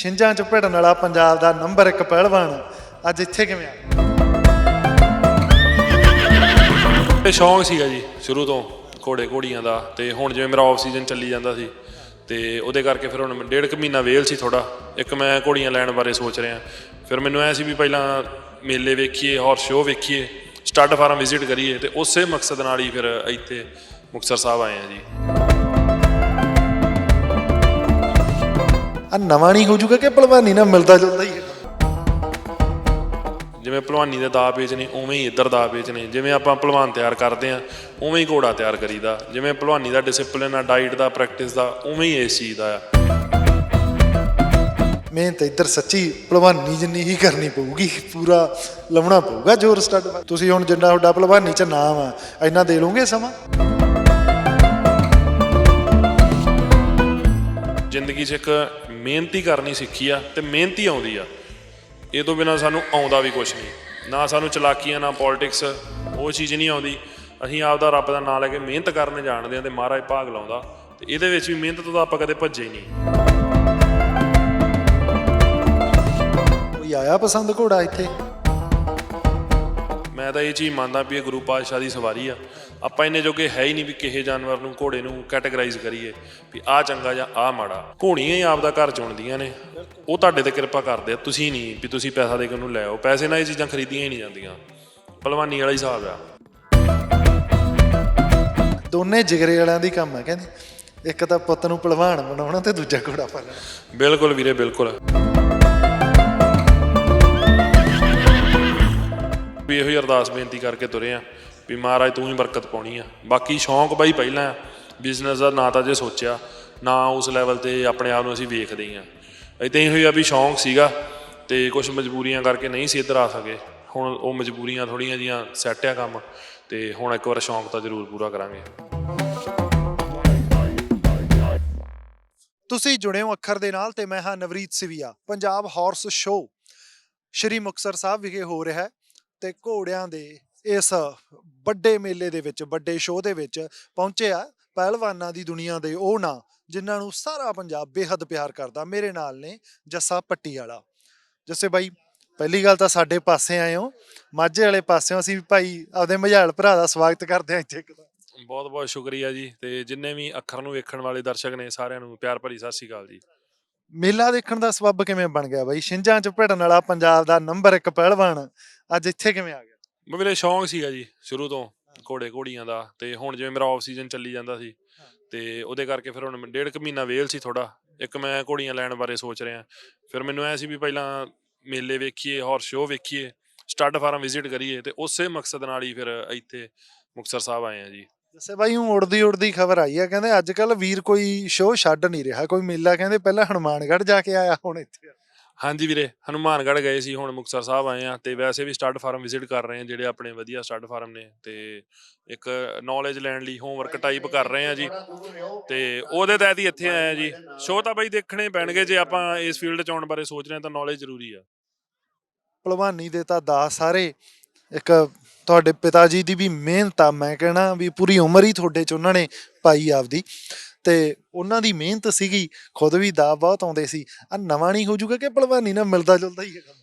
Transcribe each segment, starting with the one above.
ਛਿੰਝਾਂ ਚ ਭਿੜਨ ਵਾਲਾ ਪੰਜਾਬ ਦਾ ਨੰਬਰ 1 ਪਹਿਲਵਾਨ। ਅੱਜ ਇੱਥੇ ਕਿਵੇਂ ਆ? ਇਹ ਸ਼ੌਂਕ ਸੀਗਾ ਜੀ, ਸ਼ੁਰੂ ਤੋਂ ਘੋੜੇ ਘੋੜੀਆਂ ਦਾ ਤੇ ਹੁਣ ਜਿਵੇਂ ਮੇਰਾ ਆਫ ਸੀਜ਼ਨ ਚੱਲੀ ਜਾਂਦਾ ਸੀ ਤੇ ਉਹਦੇ ਕਰਕੇ ਫਿਰ ਹੁਣ ਮੈਂ ਡੇਢ ਕੁ ਮਹੀਨਾ ਵੇਲ ਸੀ ਥੋੜਾ ਇੱਕ ਮੈਂ ਘੋੜੀਆਂ ਲੈਣ ਬਾਰੇ ਸੋਚ ਰਿਹਾ। ਫਿਰ ਮੈਨੂੰ ਐ ਸੀ ਵੀ ਪਹਿਲਾਂ ਮੇਲੇ ਵੇਖੀਏ ਹੋਰ ਸ਼ੋਅ ਵੇਖੀਏ ਸਟੱਡ ਫਾਰਮ ਵਿਜ਼ਿਟ ਕਰੀਏ ਤੇ ਉਸੇ ਮਕਸਦ ਨਾਲ ਹੀ ਫਿਰ ਇੱਥੇ ਮੁਕਤਸਰ ਸਾਹਿਬ ਆਏ ਆ ਜੀ। ਆ ਨਵਾਂ ਨਹੀਂ ਹੋ ਜੂਗਾ ਕਿ ਪਹਿਲਵਾਨੀ ਨਾਲ ਮਿਲਦਾ ਜੁਲਦਾ ਹੀ ਹੈ? ਜਿਵੇਂ ਭਲਵਾਨੀ ਦੇ ਦਾ ਪੇਚ ਨੇ ਉਵੇਂ ਹੀ ਇੱਧਰ ਦਾ ਪੇਚ ਨੇ। ਜਿਵੇਂ ਆਪਾਂ ਭਲਵਾਨ ਤਿਆਰ ਕਰਦੇ ਆ ਉਵੇਂ ਹੀ ਘੋੜਾ ਤਿਆਰ ਕਰੀਦਾ। ਜਿਵੇਂ ਭਲਵਾਨੀ ਦਾ ਡਿਸਪਲਿਨ ਆ ਡਾਈਟ ਦਾ ਪ੍ਰੈਕਟਿਸ ਦਾ ਉਵੇਂ ਹੀ ਇਸ ਚੀਜ਼ ਦਾ ਆ। ਮਿਹਨਤ ਇੱਧਰ ਸੱਚੀ ਪਹਿਲਵਾਨੀ ਜਿੰਨੀ ਹੀ ਕਰਨੀ ਪਊਗੀ ਪੂਰਾ ਲਾਉਣਾ ਪਊਗਾ ਜ਼ੋਰ ਸਟੱਡ ਤੁਸੀਂ ਹੁਣ ਜਿੰਨਾ ਤੁਹਾਡਾ ਪਹਿਲਵਾਨੀ ਚ ਨਾਮ ਆ ਇੰਨਾ ਦੇ ਲਓਗੇ ਸਮਾਂ? ਜ਼ਿੰਦਗੀ 'ਚ ਇੱਕ ਮਿਹਨਤੀ ਕਰਨੀ ਸਿੱਖੀ ਆ ਤੇ ਮਿਹਨਤੀ ਆਉਂਦੀ ਆ। ਇਹ ਤੋਂ ਬਿਨਾ ਸਾਨੂੰ ਆਉਂਦਾ ਵੀ ਕੁਝ ਨਹੀਂ। ਨਾ ਸਾਨੂੰ ਚਲਾਕੀਆਂ ਨਾ ਪੋਲਿਟਿਕਸ ਉਹ ਚੀਜ਼ ਨਹੀਂ ਆਉਂਦੀ। ਅਸੀਂ ਆਪਦਾ ਰੱਬ ਦਾ ਨਾਮ ਲੈ ਕੇ ਮਿਹਨਤ ਕਰਨ ਜਾਣਦੇ ਆ ਤੇ ਮਹਾਰਾਜ ਭਾਗ ਲਾਉਂਦਾ। ਤੇ ਇਹਦੇ ਵਿੱਚ ਵੀ ਮਿਹਨਤ ਤੋਂ ਤਾਂ ਆਪਾਂ ਕਦੇ ਭੱਜੇ ਨਹੀਂ। ਕੋਈ ਆਇਆ ਪਸੰਦ ਘੋੜਾ ਇੱਥੇ? ਮੈਂ ਤਾਂ ਇਹ ਚੀਜ਼ ਮੰਨਦਾ ਵੀ ਇਹ ਗੁਰੂ ਪਾਤਸ਼ਾਹ ਦੀ ਸਵਾਰੀ ਆ। ਆਪਾਂ ਇੰਨੇ ਜੋਗੇ ਹੈ ਹੀ ਨਹੀਂ ਵੀ ਕਿਸੇ ਜਾਨਵਰ ਨੂੰ ਘੋੜੇ ਨੂੰ ਕੈਟਾਗਰਾਈਜ਼ ਕਰੀਏ ਵੀ ਆਹ ਚੰਗਾ ਜਾਂ ਆਹ ਮਾੜਾ। ਘੋੜੀਆਂ ਹੀ ਆਪਦਾ ਘਰ ਚੁਣਦੀਆਂ ਨੇ। ਉਹ ਤੁਹਾਡੇ ਤੇ ਕਿਰਪਾ ਕਰਦੇ ਆ ਤੁਸੀਂ ਨਹੀਂ ਵੀ ਤੁਸੀਂ ਪੈਸਾ ਦੇ ਕੇ ਉਹਨੂੰ ਲੈ ਆਓ। ਪੈਸੇ ਨਾਲ ਇਹ ਚੀਜ਼ਾਂ ਖਰੀਦੀਆਂ ਹੀ ਨਹੀਂ ਜਾਂਦੀਆਂ। ਭਲਵਾਨੀ ਵਾਲਾ ਹੀ ਹਿਸਾਬ ਆ। ਦੋਨੇ ਜਿਗਰੇ ਵਾਲਿਆਂ ਦੀ ਕੰਮ ਹੈ ਕਹਿੰਦੇ ਇੱਕ ਤਾਂ ਪੁੱਤ ਨੂੰ ਪਹਿਲਵਾਨ ਬਣਾਉਣਾ ਤੇ ਦੂਜਾ ਘੋੜਾ ਪਾਲਣਾ। ਬਿਲਕੁਲ ਵੀਰੇ ਬਿਲਕੁਲ। ਵੀ ਇਹੋ ਹੀ ਅਰਦਾਸ ਬੇਨਤੀ ਕਰਕੇ ਤੁਰੇ ਆ। ਵੀ ਮਹਾਰਾਜ ਤੂੰ ਹੀ ਬਰਕਤ ਪਾਉਣੀ ਆ। ਬਾਕੀ ਸ਼ੌਂਕ ਬਾਈ ਪਹਿਲਾਂ ਬਿਜ਼ਨਸ ਦਾ ਨਾ ਤਾਂ ਜੇ ਸੋਚਿਆ, ਨਾ ਉਸ ਲੈਵਲ ਤੇ ਆਪਣੇ ਆਪ ਨੂੰ ਅਸੀਂ ਵੇਖਦੇ ਹੀ ਆ। ਇਦਾਂ ਹੀ ਹੋਈ ਵੀ ਸ਼ੌਂਕ ਸੀਗਾ ਤੇ ਕੁਝ ਮਜਬੂਰੀਆਂ ਕਰਕੇ ਨਹੀਂ ਸੀ ਇੱਧਰ ਆ ਸਕੇ। ਹੁਣ ਉਹ ਮਜਬੂਰੀਆਂ ਥੋੜੀਆਂ ਜੀਆਂ ਸੈੱਟ ਆ ਕੰਮ ਤੇ ਹੁਣ ਇੱਕ ਵਾਰ ਸ਼ੌਂਕ ਤਾਂ ਜ਼ਰੂਰ ਪੂਰਾ ਕਰਾਂਗੇ। ਤੁਸੀਂ ਜੁੜੇ ਹੋ ਅੱਖਰ ਦੇ ਨਾਲ ਤੇ ਮੈਂ ਹਾਂ ਨਵਰੀਤ ਸਿਵੀਆ, ਪੰਜਾਬ ਹਾਰਸ ਸ਼ੋਅ। ਸ਼੍ਰੀ ਮੁਕਤਸਰ ਸਾਹਿਬ ਵਿਖੇ ਹੋ ਰਿਹਾ ਹੈ ਤੇ ਘੋੜਿਆਂ ਦੇ ਇਸ ਵੱਡੇ ਮੇਲੇ ਦੇ ਵਿੱਚ ਵੱਡੇ ਸ਼ੋਅ ਦੇ ਵਿੱਚ ਪਹੁੰਚੇ ਆ ਪਹਿਲਵਾਨਾਂ ਦੀ ਦੁਨੀਆ ਦੇ ਉਹ ਨਾਂ ਜਿਨ੍ਹਾਂ ਨੂੰ ਸਾਰਾ ਪੰਜਾਬ ਬੇਹੱਦ ਪਿਆਰ ਕਰਦਾ ਮੇਰੇ ਨਾਲ ਨੇ ਜੱਸਾ ਪੱਟੀ ਵਾਲਾ। ਜੱਸੇ ਬਾਈ ਪਹਿਲੀ ਗੱਲ ਤਾਂ ਸਾਡੇ ਪਾਸੇ ਆਏ ਹੋ। ਮਾਝੇ ਵਾਲੇ ਪਾਸਿਓਂ ਅਸੀਂ ਭਾਈ ਆਪਦੇ ਮਝਾਲ ਭਰਾ ਦਾ ਸਵਾਗਤ ਕਰਦੇ ਹਾਂ ਇੱਥੇ ਇੱਕ ਤਾਂ। ਬਹੁਤ ਬਹੁਤ ਸ਼ੁਕਰੀਆ ਜੀ ਤੇ ਜਿੰਨੇ ਵੀ ਅੱਖਰ ਨੂੰ ਵੇਖਣ ਵਾਲੇ ਦਰਸ਼ਕ ਨੇ ਸਾਰਿਆਂ ਨੂੰ ਪਿਆਰ ਭਰੀ ਸਤਿ ਸ਼੍ਰੀ ਅਕਾਲ ਜੀ। ਮੇਲਾ ਦੇਖਣ ਦਾ ਸਬੱਬ ਕਿਵੇਂ ਬਣ ਗਿਆ ਬਾਈ? ਛਿੰਝਾਂ ਚ ਭਿੜਨ ਵਾਲਾ ਪੰਜਾਬ ਦਾ ਨੰਬਰ 1 ਪਹਿਲਵਾਨ ਅੱਜ ਇੱਥੇ ਕਿਵੇਂ ਆ ਗਿਆ? ਮੇਰੇ ਸ਼ੌਂਕ ਸੀਗਾ ਜੀ ਸ਼ੁਰੂ ਤੋਂ ਘੋੜੇ ਘੋੜੀਆਂ ਦਾ ਤੇ ਹੁਣ ਜਿਵੇਂ ਮੇਰਾ ਆਫ ਸੀਜ਼ਨ ਚੱਲੀ ਜਾਂਦਾ ਸੀ ਤੇ ਉਹਦੇ ਕਰਕੇ ਫਿਰ ਹੁਣ ਡੇਢ ਕੁ ਮਹੀਨਾ ਵੇਲ ਸੀ ਥੋੜਾ ਇੱਕ ਮੈਂ ਘੋੜੀਆਂ ਲੈਣ ਬਾਰੇ ਸੋਚ ਰਿਹਾ। ਫਿਰ ਮੈਨੂੰ ਐ ਸੀ ਵੀ ਪਹਿਲਾਂ ਮੇਲੇ ਵੇਖੀਏ ਹਾਰਸ ਸ਼ੋਅ ਵੇਖੀਏ ਸਟੱਡ ਫਾਰਮ ਵਿਜ਼ਿਟ ਕਰੀਏ ਤੇ ਉਸੇ ਮਕਸਦ ਨਾਲ ਹੀ ਫਿਰ ਇੱਥੇ ਮੁਕਤਸਰ ਸਾਹਿਬ ਆਏ ਆ ਜੀ। ਦੱਸੇ ਬਾਈ, ਹੁਣ ਉੜਦੀ ਉੜਦੀ ਖਬਰ ਆਈ ਆ, ਕਹਿੰਦੇ ਅੱਜ ਕੱਲ ਵੀਰ ਕੋਈ ਸ਼ੋਅ ਛੱਡ ਨਹੀਂ ਰਿਹਾ, ਕੋਈ ਮੇਲਾ, ਕਹਿੰਦੇ ਪਹਿਲਾਂ ਹਨੂਮਾਨਗੜ੍ਹ ਜਾ ਕੇ ਆਇਆ, ਹੁਣ ਇੱਥੇ ਹਾਂਜੀ ਵੀਰੇ, ਹਨੂਮਾਨਗੜ੍ਹ ਗਏ ਸੀ, ਹੁਣ ਮੁਕਤਸਰ ਸਾਹਿਬ ਆਏ ਆ ਤੇ ਵੈਸੇ ਵੀ ਸਟੱਡ ਫਾਰਮ ਵਿਜ਼ਿਟ ਕਰ ਰਹੇ ਆ ਜਿਹੜੇ ਆਪਣੇ ਵਧੀਆ ਸਟੱਡ ਫਾਰਮ ਨੇ ਤੇ ਇੱਕ ਨੌਲੇਜ ਲੈਣ ਲਈ ਹੋਮਵਰਕ ਟਾਈਪ ਕਰ ਰਹੇ ਆ ਜੀ ਤੇ ਉਹਦੇ ਤਹਿਤ ਹੀ ਇੱਥੇ ਆਏ ਆ ਜੀ। ਸ਼ੋਅ ਤਾਂ ਬਈ ਦੇਖਣੇ ਪੈਣਗੇ, ਜੇ ਆਪਾਂ ਇਸ ਫੀਲਡ 'ਚ ਆਉਣ ਬਾਰੇ ਸੋਚ ਰਹੇ ਹਾਂ ਤਾਂ ਨੌਲੇਜ ਜ਼ਰੂਰੀ ਆ। ਭਲਵਾਨੀ ਦੇ ਤਾਂ ਦਾਸ ਸਾਰੇ, ਇੱਕ ਤੁਹਾਡੇ ਪਿਤਾ ਜੀ ਦੀ ਵੀ ਮਿਹਨਤ ਆ, ਮੈਂ ਕਹਿਣਾ ਵੀ ਪੂਰੀ ਉਮਰ ਹੀ ਤੁਹਾਡੇ ਚ ਉਹਨਾਂ ਨੇ ਪਾਈ ਆਪਦੀ। ਤੇ ਉਹਨਾਂ ਦੀ ਮਿਹਨਤ ਸੀਗੀ, ਖੁਦ ਵੀ ਦਾ ਬਹੁਤ ਆਉਂਦੇ ਸੀ। ਆ ਨਵਾਂ ਨਹੀਂ ਹੋ ਜੂਗਾ ਕਿ ਭਲਵਾਨੀ ਨਾਲ ਮਿਲਦਾ ਜੁਲਦਾ ਹੀ ਹੈ ਕੰਮ?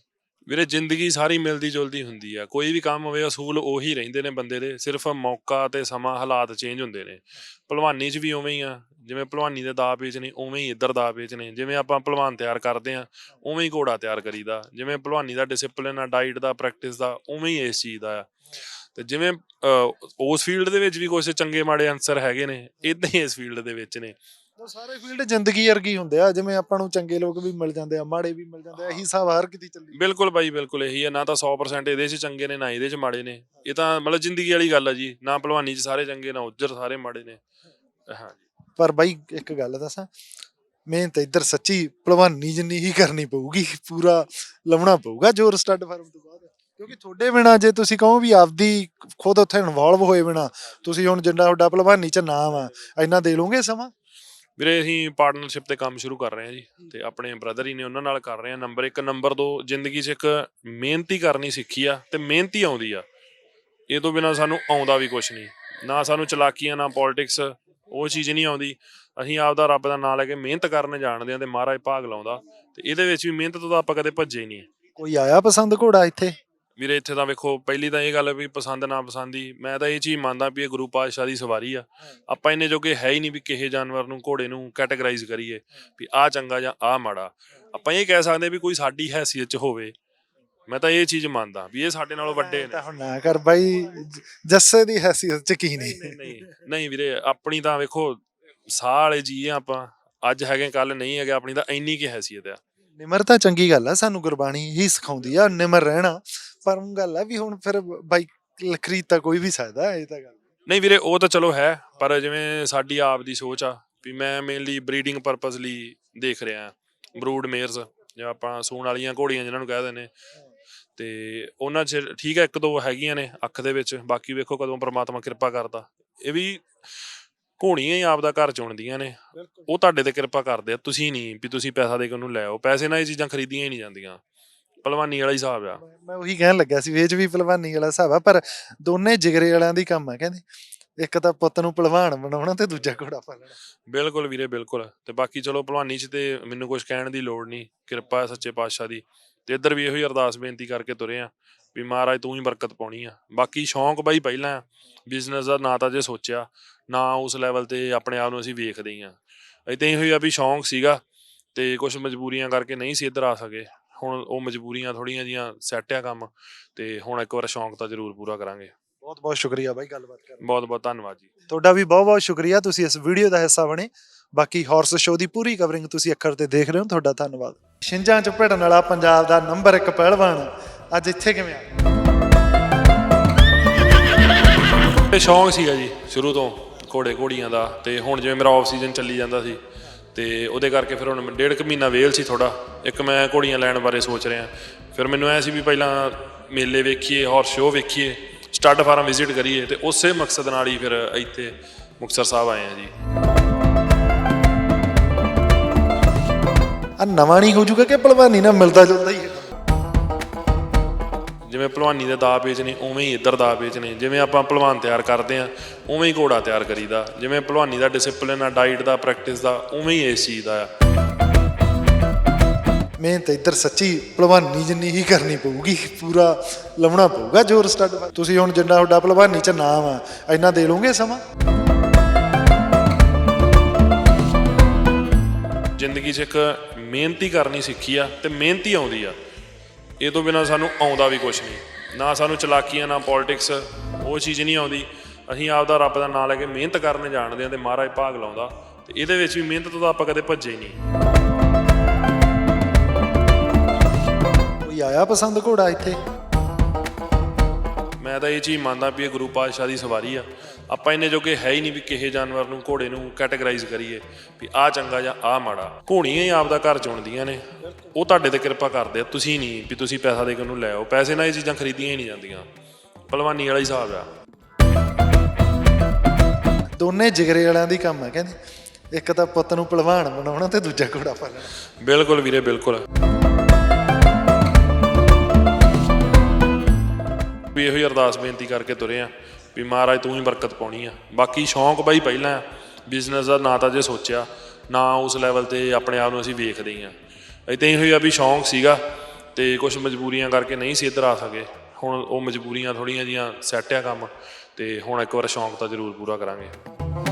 ਵੀਰੇ, ਜ਼ਿੰਦਗੀ ਸਾਰੀ ਮਿਲਦੀ ਜੁਲਦੀ ਹੁੰਦੀ ਆ। ਕੋਈ ਵੀ ਕੰਮ ਹੋਵੇ, ਅਸੂਲ ਉਹੀ ਰਹਿੰਦੇ ਨੇ ਬੰਦੇ ਦੇ। ਸਿਰਫ ਮੌਕਾ ਤੇ ਸਮਾਂ, ਹਾਲਾਤ ਚੇਂਜ ਹੁੰਦੇ ਨੇ। ਭਲਵਾਨੀ 'ਚ ਵੀ ਉਵੇਂ ਹੀ ਆ। ਜਿਵੇਂ ਭਲਵਾਨੀ ਦੇ ਦਾ ਪੇਚ ਨੇ ਉਵੇਂ ਹੀ ਇੱਧਰ ਦਾ ਪੇਚ ਨੇ। ਜਿਵੇਂ ਆਪਾਂ ਭਲਵਾਨ ਤਿਆਰ ਕਰਦੇ ਆ ਉਵੇਂ ਹੀ ਘੋੜਾ ਤਿਆਰ ਕਰੀਦਾ। ਜਿਵੇਂ ਭਲਵਾਨੀ ਦਾ ਡਿਸਪਲਿਨ ਆ ਡਾਈਟ ਦਾ ਪ੍ਰੈਕਟਿਸ ਦਾ ਉਵੇਂ ਹੀ ਇਸ ਚੀਜ਼ ਦਾ ਆ। ਤੇ ਜਿਵੇਂ ਉਸ ਫੀਲਡ ਦੇ ਵਿੱਚ ਵੀ ਕੁਝ ਚੰਗੇ ਮਾੜੇ ਅਨਸਰ ਹੈਗੇ ਨੇ ਇਦਾਂ ਹੀ ਇਸ ਫੀਲਡ ਦੇ ਵਿੱਚ ਨੇ। ਉਹ ਸਾਰੇ ਫੀਲਡ ਜ਼ਿੰਦਗੀ ਵਰਗੀ ਹੁੰਦੇ ਆ। ਜਿਵੇਂ ਆਪਾਂ ਨੂੰ ਚੰਗੇ ਲੋਕ ਵੀ ਮਿਲ ਜਾਂਦੇ ਆ ਮਾੜੇ ਵੀ ਮਿਲ ਜਾਂਦੇ ਆ ਇਹੀ ਹਿਸਾਬ ਹਰ ਕਿਤੇ ਚੱਲੀ ਬਿਲਕੁਲ ਬਾਈ ਬਿਲਕੁਲ ਇਹੀ ਹੈ ਨਾ ਤਾਂ 100% ਇਹਦੇ 'ਚ ਚੰਗੇ ਨੇ ਨਾ ਇਹਦੇ 'ਚ ਮਾੜੇ ਨੇ। ਇਹ ਤਾਂ ਮਤਲਬ ਜ਼ਿੰਦਗੀ ਵਾਲੀ ਗੱਲ ਆ ਜੀ। ਨਾ ਭਲਵਾਨੀ 'ਚ ਸਾਰੇ ਚੰਗੇ ਨਾ ਉੱਧਰ ਸਾਰੇ ਮਾੜੇ ਨੇ। ਹਾਂ ਪਰ ਬਾਈ, ਇੱਕ ਗੱਲ ਦੱਸਾਂ, ਮਿਹਨਤ ਇੱਧਰ ਸੱਚੀ ਭਲਵਾਨੀ ਜਿੰਨੀ ਹੀ ਕਰਨੀ ਪਊਗੀ, ਪੂਰਾ ਲਾਉਣਾ ਪਊਗਾ ਜ਼ੋਰ ਸਟੱਡ ਫਾਰਮ ਤੋਂ ਬਾਅਦ। ਕਿਉਂਕਿ ਤੁਹਾਡੇ ਬਿਨਾ ਜੇ ਤੁਸੀਂ ਕਹੋ ਵੀ ਆਪਦੀ ਖੁਦ ਉੱਥੇ ਇਨਵੋਲਵ ਹੋਏ ਬਿਨਾ, ਤੁਸੀਂ ਹੁਣ ਜਿੰਨਾ ਤੁਹਾਡਾ ਭਲਵਾਨੀ ਚ ਨਾਮ ਆ, ਇੰਨਾ ਦੇ ਲਓਗੇ ਸਮਾਂ? ਵੀਰੇ, ਅਸੀਂ ਪਾਰਟਨਰਸ਼ਿਪ ਤੇ ਕੰਮ ਸ਼ੁਰੂ ਕਰ ਰਹੇ ਹਾਂ ਜੀ, ਤੇ ਆਪਣੇ ਬ੍ਰਦਰ ਹੀ ਨੇ ਉਹਨਾਂ ਨਾਲ ਕਰ ਰਹੇ ਹਾਂ ਨੰਬਰ 1 ਨੰਬਰ 2 ਜ਼ਿੰਦਗੀ 'ਚ ਇੱਕ ਮਿਹਨਤੀ ਕਰਨੀ ਸਿੱਖੀ ਆ ਤੇ ਮਿਹਨਤੀ ਆਉਂਦੀ ਆ। ਇਹ ਤੋਂ ਬਿਨਾ ਸਾਨੂੰ ਆਉਂਦਾ ਵੀ ਕੁਝ ਨਹੀਂ। ਨਾ ਸਾਨੂੰ ਚਲਾਕੀਆਂ, ਨਾ ਪੋਲਿਟਿਕਸ ਉਹ ਚੀਜ਼ ਨਹੀਂ ਆਉਂਦੀ। ਅਸੀਂ ਆਪਦਾ ਰੱਬ ਦਾ ਨਾਮ ਲੈ ਕੇ ਮਿਹਨਤ ਕਰਨ ਜਾਣਦੇ ਆ ਤੇ ਮਹਾਰਾਜ ਭਾਗ ਲਾਉਂਦਾ। ਤੇ ਇਹਦੇ ਵਿੱਚ ਵੀ ਮਿਹਨਤ ਤੋਂ ਤਾਂ ਆਪਾਂ ਕਦੇ ਭੱਜੇ ਹੀ ਨਹੀਂ। ਕੋਈ ਆਇਆ ਪਸੰਦ ਘੋੜਾ ਇੱਥੇ? ਵੀਰੇ ਇੱਥੇ ਤਾਂ ਵੇਖੋ ਪਹਿਲੀ ਤਾਂ ਇਹ ਗੱਲ ਵੀ ਪਸੰਦ ਨਾ ਪਸੰਦੀ ਮੈਂ ਤਾਂ ਇਹ ਚੀਜ਼ ਮੰਨਦਾ ਵੀ ਇਹ ਗੁਰੂ ਪਾਤਸ਼ਾਹ ਦੀ ਸਵਾਰੀ ਆ। ਆਪਾਂ ਇੰਨੇ ਜੋਗੇ ਹੈ ਹੀ ਨਹੀਂ ਵੀ ਕਿਸੇ ਜਾਨਵਰ ਨੂੰ ਘੋੜੇ ਨੂੰ ਕੈਟਾਗਰਾਈਜ਼ ਕਰੀਏ ਵੀ ਆਹ ਚੰਗਾ ਜਾਂ ਆਹ ਮਾੜਾ। ਆਪਾਂ ਇਹ ਕਹਿ ਸਕਦੇ ਵੀ ਕੋਈ ਸਾਡੀ ਹੈਸੀਅਤ 'ਚ ਹੋਵੇ ਮੈਂ ਤਾਂ ਇਹ ਚੀਜ਼ ਮੰਨਦਾ ਵੀ ਇਹ ਸਾਡੇ ਨਾਲੋਂ ਵੱਡੇ ਨੇ ਤਾਂ ਹੁਣ ਨਾ ਕਰ ਬਾਈ ਜ- ਜੱਸੇ ਦੀ ਹੈਸੀਅਤ ਚ ਕੀ ਨਹੀਂ। ਨਹੀਂ ਨਹੀਂ ਨਹੀਂ। ਵੀਰੇ ਆਪਣੀ ਤਾਂ ਵੇਖੋ ਸਾਹ ਵਾਲੇ ਜੀ ਆ ਆਪਾਂ। ਅੱਜ ਹੈਗੇ ਕੱਲ ਨਹੀਂ ਹੈਗੇ ਆਪਣੀ ਤਾਂ ਇੰਨੀ ਕੀ ਹੈਸੀਅਤ ਆ। ਨਿਮਰਤਾ ਚੰਗੀ ਗੱਲ ਆ ਸਾਨੂੰ ਗੁਰਬਾਣੀ ਹੀ ਸਿਖਾਉਂਦੀ ਆ ਨਿਮਰ ਰਹਿਣਾ। ਪਰ ਉਹ ਗੱਲ ਆ ਵੀ ਹੁਣ ਫਿਰ ਬਾਈ ਲਖਰੀਦ ਤਾਂ ਕੋਈ ਵੀ ਸਕਦਾ ਇਹ ਤਾਂ ਗੱਲ। ਨਹੀਂ ਵੀਰੇ ਉਹ ਤਾਂ ਚਲੋ ਹੈ ਪਰ ਜਿਵੇਂ ਸਾਡੀ ਆਪ ਦੀ ਸੋਚ ਆ ਵੀ ਮੈਂ ਮੇਨਲੀ ਬਰੀਡਿੰਗ ਪਰਪਸ ਲਈ ਦੇਖ ਰਿਹਾ ਬਰੂਡ ਮੇਅਰਸ ਜਿਵੇਂ ਆਪਾਂ ਸੂਣ ਵਾਲੀਆਂ ਘੋੜੀਆਂ ਜਿਨ੍ਹਾਂ ਨੂੰ ਕਹਿ ਦਿੰਦੇ ਨੇ। ਤੇ ਉਹਨਾਂ 'ਚ ਠੀਕ ਹੈ ਇੱਕ ਦੋ ਹੈਗੀਆਂ ਨੇ ਅੱਖ ਦੇ ਵਿੱਚ ਬਾਕੀ ਵੇਖੋ ਕਦੋਂ ਪ੍ਰਮਾਤਮਾ ਕਿਰਪਾ ਕਰਦਾ। ਇਹ ਵੀ ਘੋੜੀਆਂ ਹੀ ਆਪ ਦਾ ਘਰ ਚੁਣਦੀਆਂ ਨੇ। ਉਹ ਤੁਹਾਡੇ ਤੇ ਕਿਰਪਾ ਕਰਦੇ ਆ ਤੁਸੀਂ ਨਹੀਂ ਵੀ ਤੁਸੀਂ ਪੈਸਾ ਦੇ ਕੇ ਉਹਨੂੰ ਲੈ ਆਓ। ਪੈਸੇ ਨਾਲ ਇਹ ਚੀਜ਼ਾਂ ਖਰੀਦੀਆਂ ਹੀ ਨਹੀਂ ਜਾਂਦੀਆਂ। ਭਲਵਾਨੀ ਵਾਲਾ ਹਿਸਾਬ ਆ। ਮੈਂ- ਉਹੀ ਕਹਿਣ ਲੱਗਿਆ ਸੀ ਵੇਚ ਵੀ ਪਹਿਲਵਾਨੀ ਵਾਲਾ ਹਿਸਾਬ ਆ ਪਰ ਦੋਨੇ ਜਿਗਰੇ ਵਾਲਿਆਂ ਦੀ ਕੰਮ ਆ ਕਹਿੰਦੇ। ਇੱਕ ਤਾਂ ਪੁੱਤ ਨੂੰ ਪਹਿਲਵਾਨ ਬਣਾਉਣਾ ਤੇ ਦੂਜਾ ਘੋੜਾ ਪਾਲਣਾ। ਬਿਲਕੁਲ ਵੀਰੇ ਬਿਲਕੁਲ। ਤੇ ਬਾਕੀ ਚਲੋ ਭਲਵਾਨੀ 'ਚ ਤੇ ਮੈਨੂੰ ਕੁਝ ਕਹਿਣ ਦੀ ਲੋੜ ਨਹੀਂ ਕਿਰਪਾ ਸੱਚੇ ਪਾਤਸ਼ਾਹ ਦੀ। ਤੇ ਇੱਧਰ ਵੀ ਇਹੋ ਹੀ ਅਰਦਾਸ ਬੇਨਤੀ ਕਰਕੇ ਤੁਰੇ ਆ ਵੀ ਮਹਾਰਾਜ ਤੂੰ ਹੀ ਬਰਕਤ ਪਾਉਣੀ ਆ। ਬਾਕੀ ਸ਼ੌਂਕ ਬਾਈ ਪਹਿਲਾਂ ਬਿਜ਼ਨਸ ਦਾ ਨਾ ਤਾਂ ਜੇ ਸੋਚਿਆ, ਨਾ ਉਸ ਲੈਵਲ ਤੇ ਆਪਣੇ ਆਪ ਨੂੰ ਅਸੀਂ ਵੇਖਦੇ ਹੀ ਆ। ਇਦਾਂ ਹੀ ਹੋਈ ਆ ਵੀ ਸ਼ੌਂਕ ਸੀਗਾ ਤੇ ਕੁਝ ਮਜਬੂਰੀਆਂ ਕਰਕੇ ਨਹੀਂ ਸੀ ਇੱਧਰ ਆ ਸਕੇ। ਹੁਣ ਉਹ ਮਜਬੂਰੀਆਂ ਥੋੜੀਆਂ ਜੀਆਂ ਸੈੱਟ ਆ ਕੰਮ ਤੇ ਹੁਣ ਇੱਕ ਵਾਰ ਸ਼ੌਂਕ ਤਾਂ ਜ਼ਰੂਰ ਪੂਰਾ ਕਰਾਂਗੇ। ਬਹੁਤ ਬਹੁਤ ਸ਼ੁਕਰੀਆ ਬਾਈ ਗੱਲਬਾਤ ਕਰਨ ਲਈ। ਬਹੁਤ ਬਹੁਤ ਧੰਨਵਾਦ ਜੀ। ਤੁਹਾਡਾ ਵੀ ਬਹੁਤ ਬਹੁਤ ਸ਼ੁਕਰੀਆ ਤੁਸੀਂ ਇਸ ਵੀਡੀਓ ਦਾ ਹਿੱਸਾ ਬਣੇ। ਬਾਕੀ ਹਾਰਸ ਸ਼ੋਅ ਦੀ ਪੂਰੀ ਕਵਰਿੰਗ ਤੁਸੀਂ ਅੱਖਰ ਤੇ ਦੇਖ ਰਹੇ ਹੋ ਤੁਹਾਡਾ ਧੰਨਵਾਦ। ਛਿੰਝਾਂ ਚ ਭਿੜਨ ਵਾਲਾ ਪੰਜਾਬ ਦਾ ਨੰਬਰ 1 ਪਹਿਲਵਾਨ ਅੱਜ ਇੱਥੇ ਕਿਵੇਂ ਆ? ਇਹ ਸ਼ੌਂਕ ਸੀਗਾ ਜੀ ਸ਼ੁਰੂ ਤੋਂ ਘੋੜੇ ਘੋੜੀਆਂ ਦਾ ਤੇ ਹੁਣ ਜਿਵੇਂ ਮੇਰਾ ਆਫ ਸੀਜ਼ਨ ਚੱਲੀ ਜਾਂਦਾ ਸੀ ਤੇ ਉਹਦੇ ਕਰਕੇ ਫਿਰ ਹੁਣ ਡੇਢ ਕੁ ਮਹੀਨਾ ਵੇਲ ਸੀ ਥੋੜਾ ਇੱਕ ਮੈਂ ਘੋੜੀਆਂ ਲੈਣ ਬਾਰੇ ਸੋਚ ਰਿਹਾ। ਫਿਰ ਮੈਨੂੰ ਐ ਸੀ ਵੀ ਪਹਿਲਾਂ ਮੇਲੇ ਵੇਖੀਏ ਹਾਰਸ ਸ਼ੋਅ ਵੇਖੀਏ ਸਟੱਡ ਫਾਰਮ ਵਿਜ਼ਿਟ ਕਰੀਏ ਤੇ ਉਸੇ ਮਕਸਦ ਨਾਲ ਹੀ ਫਿਰ ਇੱਥੇ ਮੁਕਤਸਰ ਸਾਹਿਬ ਆਏ ਆ ਜੀ। ਆ ਨਵਾਂ ਨਹੀਂ ਹੋ ਜਾਊਗਾ ਕਿ ਪਹਿਲਵਾਨੀ ਨਾਲ ਮਿਲਦਾ ਜੁਲਦਾ ਹੀ ਹੈ? ਜਿਵੇਂ ਭਲਵਾਨੀ ਦੇ ਦਾ ਪੇਚ ਨੇ ਉਵੇਂ ਹੀ ਇੱਧਰ ਦਾ ਪੇਚ ਨੇ। ਜਿਵੇਂ ਆਪਾਂ ਭਲਵਾਨ ਤਿਆਰ ਕਰਦੇ ਆ ਉਵੇਂ ਹੀ ਘੋੜਾ ਤਿਆਰ ਕਰੀਦਾ। ਜਿਵੇਂ ਭਲਵਾਨੀ ਦਾ ਡਿਸਪਲਿਨ ਆ ਡਾਈਟ ਦਾ ਪ੍ਰੈਕਟਿਸ ਦਾ ਉਵੇਂ ਹੀ ਇਸ ਚੀਜ਼ ਦਾ ਆ। ਮਿਹਨਤ ਇੱਧਰ ਸੱਚੀ ਭਲਵਾਨੀ ਜਿੰਨੀ ਹੀ ਕਰਨੀ ਪਊਗੀ, ਪੂਰਾ ਲਾਉਣਾ ਪਊਗਾ ਜ਼ੋਰ ਸਟੱਡ ਤੁਸੀਂ ਹੁਣ ਜਿੰਨਾ ਤੁਹਾਡਾ ਪਹਿਲਵਾਨੀ ਚ ਨਾਮ ਆ, ਇੰਨਾ ਦੇ ਲਓਗੇ ਸਮਾਂ? ਜ਼ਿੰਦਗੀ 'ਚ ਇੱਕ ਮਿਹਨਤੀ ਕਰਨੀ ਸਿੱਖੀ ਆ ਤੇ ਮਿਹਨਤੀ ਆਉਂਦੀ ਆ। ਇਹ ਤੋਂ ਬਿਨਾ ਸਾਨੂੰ ਆਉਂਦਾ ਵੀ ਕੁਝ ਨਹੀਂ। ਨਾ ਸਾਨੂੰ ਚਲਾਕੀਆਂ, ਨਾ ਪੋਲਿਟਿਕਸ ਉਹ ਚੀਜ਼ ਨਹੀਂ ਆਉਂਦੀ। ਅਸੀਂ ਆਪਦਾ ਰੱਬ ਦਾ ਨਾਮ ਲੈ ਕੇ ਮਿਹਨਤ ਕਰਨ ਜਾਣਦੇ ਆ ਤੇ ਮਹਾਰਾਜ ਭਾਗ ਲਾਉਂਦਾ ਤੇ ਇਹਦੇ ਵਿੱਚ ਵੀ ਮਿਹਨਤ ਤੋਂ ਤਾਂ ਆਪਾਂ ਕਦੇ ਭੱਜੇ ਹੀ ਨਹੀਂ। ਕੋਈ ਆਇਆ ਪਸੰਦ ਘੋੜਾ ਇੱਥੇ? ਮੈਂ ਤਾਂ ਇਹ ਚੀਜ਼ ਮੰਨਦਾ ਵੀ ਇਹ ਗੁਰੂ ਪਾਤਸ਼ਾਹ ਦੀ ਸਵਾਰੀ ਆ। ਆਪਾਂ ਇੰਨੇ ਜੋਗੇ ਹੈ ਹੀ ਨਹੀਂ ਵੀ ਕਿਸੇ ਜਾਨਵਰ ਨੂੰ ਘੋੜੇ ਨੂੰ ਕੈਟਾਗਰਾਈਜ਼ ਕਰੀਏ ਵੀ ਆਹ ਚੰਗਾ ਜਾਂ ਆਹ ਮਾੜਾ। ਘੋੜੀਆਂ ਹੀ ਆਪਦਾ ਘਰ ਚੁਣਦੀਆਂ ਨੇ। ਉਹ ਤੁਹਾਡੇ ਤੇ ਕਿਰਪਾ ਕਰਦੇ ਆ ਤੁਸੀਂ ਨਹੀਂ ਵੀ ਤੁਸੀਂ ਪੈਸਾ ਦੇ ਕੇ ਉਹਨੂੰ ਲੈ ਆਓ। ਪੈਸੇ ਨਾਲ ਇਹ ਚੀਜ਼ਾਂ ਖਰੀਦੀਆਂ ਹੀ ਨਹੀਂ ਜਾਂਦੀਆਂ। ਭਲਵਾਨੀ ਵਾਲਾ ਹੀ ਹਿਸਾਬ ਆ। ਦੋਨੇ ਜਿਗਰੇ ਵਾਲਿਆਂ ਦੀ ਕੰਮ ਆ ਕਹਿੰਦੇ ਇੱਕ ਤਾਂ ਪੁੱਤ ਨੂੰ ਪਹਿਲਵਾਨ ਬਣਾਉਣਾ ਤੇ ਦੂਜਾ ਘੋੜਾ ਪਾਲਣਾ। ਬਿਲਕੁਲ ਵੀਰੇ ਬਿਲਕੁਲ। ਵੀ ਇਹੋ ਹੀ ਅਰਦਾਸ ਬੇਨਤੀ ਕਰਕੇ ਤੁਰੇ ਆ ਵੀ ਮਹਾਰਾਜ ਤੂੰ ਹੀ ਬਰਕਤ ਪਾਉਣੀ ਆ। ਬਾਕੀ ਸ਼ੌਂਕ ਬਾਈ ਪਹਿਲਾਂ ਬਿਜ਼ਨਸ ਦਾ ਨਾ ਤਾਂ ਜੇ ਸੋਚਿਆ, ਨਾ ਉਸ ਲੈਵਲ ਤੇ ਆਪਣੇ ਆਪ ਨੂੰ ਅਸੀਂ ਵੇਖਦੇ ਹੀ ਆ ਇਦਾਂ ਹੀ ਹੋਈ ਆ ਵੀ ਸ਼ੌਂਕ ਸੀਗਾ ਤੇ ਕੁਝ ਮਜਬੂਰੀਆਂ ਕਰਕੇ ਨਹੀਂ ਸੀ ਇੱਧਰ ਆ ਸਕੇ। ਹੁਣ ਉਹ ਮਜਬੂਰੀਆਂ ਥੋੜੀਆਂ ਜੀਆਂ ਸੈੱਟ ਆ ਕੰਮ ਤੇ ਹੁਣ ਇੱਕ ਵਾਰ ਸ਼ੌਂਕ ਤਾਂ ਜ਼ਰੂਰ ਪੂਰਾ ਕਰਾਂਗੇ।